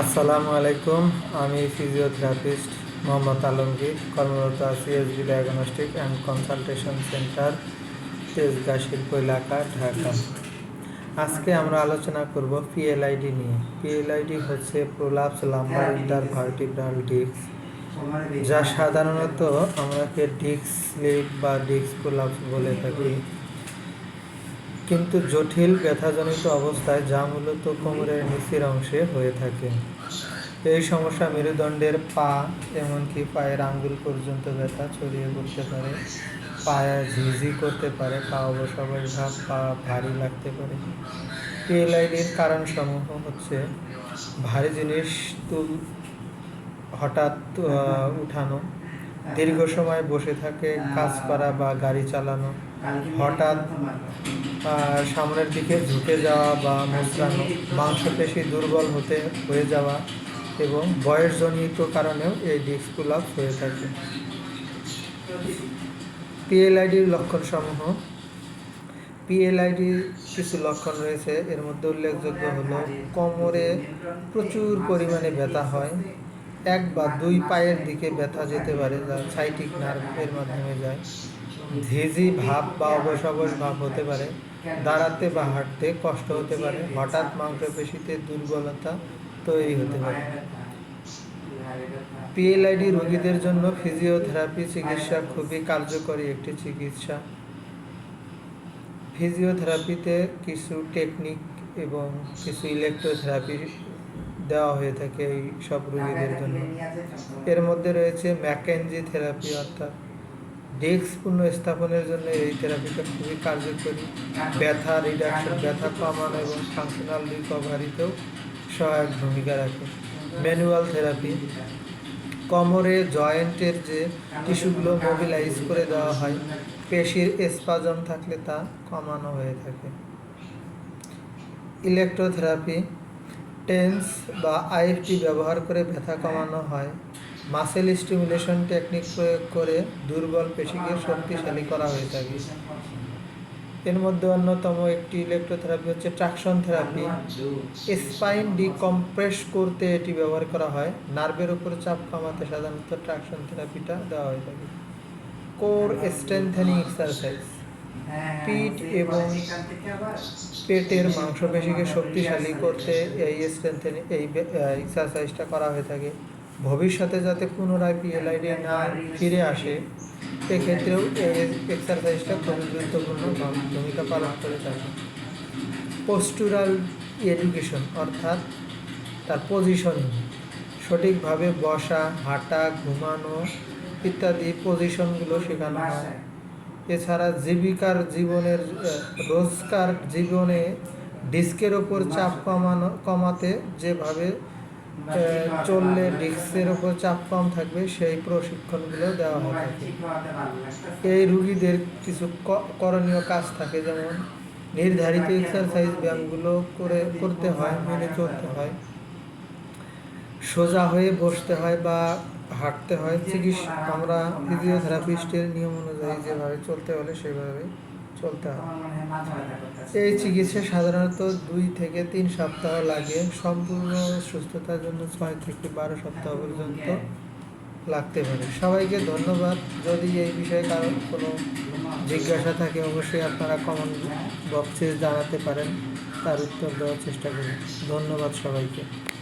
আসসালামু আলাইকুম, আমি ফিজিওথেরাপিস্ট মোহাম্মদ আলমগীর, কর্মরত আছি SB diagnostic and consultation centre Tejgaon শিল্প এলাকা ঢাকা। আজকে আমরা আলোচনা করব পিএলআইডি নিয়ে। পিএলআইডি হচ্ছে প্রোলাপস লাম্বার ইন্টারভার্টিব্রাল ডিস্ক যা সাধারণত আমরাকে ডিস্ক স্লিপ বা ডিস্ক প্রোলাপস বলে থাকি। কিন্তু জটিল ব্যথাজনিত অবস্থায় যা মূলত কোমরের নিচের অংশে হয়ে থাকে। এই সমস্যা মেরুদণ্ডের পা, এমনকি পায়ের আঙ্গুল পর্যন্ত ব্যথা ছড়িয়ে পড়তে পারে। পায়ে ঝিঝি করতে পারে, পা অবশ ভাব পা ভারী লাগতে পারে। পিএলআইডির কারণসমূহ হচ্ছে, ভারী জিনিস তুল, হঠাৎ উঠানো, দীর্ঘ সময় বসে থাকে, কাজ করা বা গাড়ি চালানো হঠাৎ সামনের দিকে ঝুঁকে যাওয়া বা মোচড়ানো মাংসপেশি দুর্বল হতে, হয়ে যাওয়া এবং বয়সজনিত কারণেও এই ডিস্কুলাপ হয়ে থাকে। পিএলআইডির লক্ষণসমূহ। পিএলআইডির কিছু লক্ষণ রয়েছে, এর মধ্যে উল্লেখযোগ্য হলো কোমরে প্রচুর পরিমাণে ব্যথা হয়, এক বা দুই পায়ের দিকে ব্যথা যেতে পারে, যা সাইটিক নার্ভের মাধ্যমে যায়। ঝিঝি ভাব বা অবশ অবশ ভাব হতে পারে। দাঁড়াতে বা হাঁটতে কষ্ট হতে পারে। হঠাৎ মাংসপেশিতে দুর্বলতা তৈরি হতে পারে। পিএলআইডি রোগীদের জন্য ফিজিওথেরাপি চিকিৎসা খুবই কার্যকরী একটি চিকিৎসা। ফিজিওথেরাপিতে কিছু টেকনিক এবং কিছু ইলেকট্রোথেরাপি দেওয়া হয়ে থাকে এই সব রোগীদের জন্য। এর মধ্যে রয়েছে ম্যাকেনজি থেরাপি অর্থাৎ ডেস্ক পুনঃস্থাপনের জন্য এই থেরাপিটা খুবই কার্যকরী। ব্যথা রিডাকশন ব্যথা কমানো এবং ফাংশনাল রিকভারিতেও সহায়ক ভূমিকা রাখে। ম্যানুয়াল থেরাপি কোমরে জয়েন্টের যে টিস্যুগুলো মোবিলাইজ করে দেওয়া হয়, পেশির স্পাজম থাকলে তা কমানো হয়ে থাকে। ইলেকট্রোথেরাপি টেন্স বা আইএফটি ব্যবহার করে ব্যথা কমানো হয়। মাসেল স্টিমুলেশন টেকনিক প্রয়োগ করে দুর্বল পেশিকে শক্তিশালী করা হয়ে থাকে। এর মধ্যে অন্যতম একটি ইলেকট্রোথেরাপি হচ্ছে ট্রাকশন থেরাপি স্পাইন ডিকম্প্রেস করতে এটি ব্যবহার করা হয়। নার্ভের উপর চাপ কমাতে সাধারণত ট্রাকশন থেরাপিটা দেওয়া হয়ে থাকে। কোর স্ট্রেংথেনিং এক্সারসাইজ পিঠ এবং পেটের মাংসপেশিকে শক্তিশালী করতে এই স্ট্রেংথেনিং এই এক্সারসাইজটা করা হয়ে থাকে। ভবিষ্যতে যাতে পুনরায় পিএলআইডি না ফিরে আসে এক্ষেত্রেও এই এক্সারসাইজটা খুবই গুরুত্বপূর্ণ ভূমিকা পালন করে থাকে। পোস্টুরাল এডুকেশন অর্থাৎ তার পজিশনিং সঠিকভাবে বসা হাঁটা ঘুমানো ইত্যাদি পজিশনগুলো শেখানো হয়। এছাড়া জীবিকার জীবনের রোজকার জীবনে ডিস্কের ওপর চাপ কমানো কমাতে যেভাবে চললে ডিস্কের ওপর চাপ কম থাকবে, সেই প্রশিক্ষণগুলো দেওয়া হয় থাকে। এই রুগীদের কিছু করণীয় কাজ থাকে, যেমন নির্ধারিত এক্সারসাইজ ব্যায়ামগুলো করে, করতে হয়, মেনে চলতে হয়। সোজা হয়ে বসতে হয় বা হাঁটতে হয়। চিকিৎসা, আমরা ফিজিওথেরাপিস্টের নিয়ম অনুযায়ী যেভাবে চলতে হলে সেভাবে চলতে হয়। এই চিকিৎসা সাধারণত দুই থেকে তিন সপ্তাহ লাগে। সম্পূর্ণ সুস্থতার জন্য ছয় থেকে বারো সপ্তাহ পর্যন্ত লাগতে পারে। সবাইকে ধন্যবাদ। যদি এই বিষয়ে কারও কোনো জিজ্ঞাসা থাকে অবশ্যই আপনারা কমন বক্সে জানাতে পারেন। তার উত্তর দেওয়ার চেষ্টা করুন। ধন্যবাদ সবাইকে।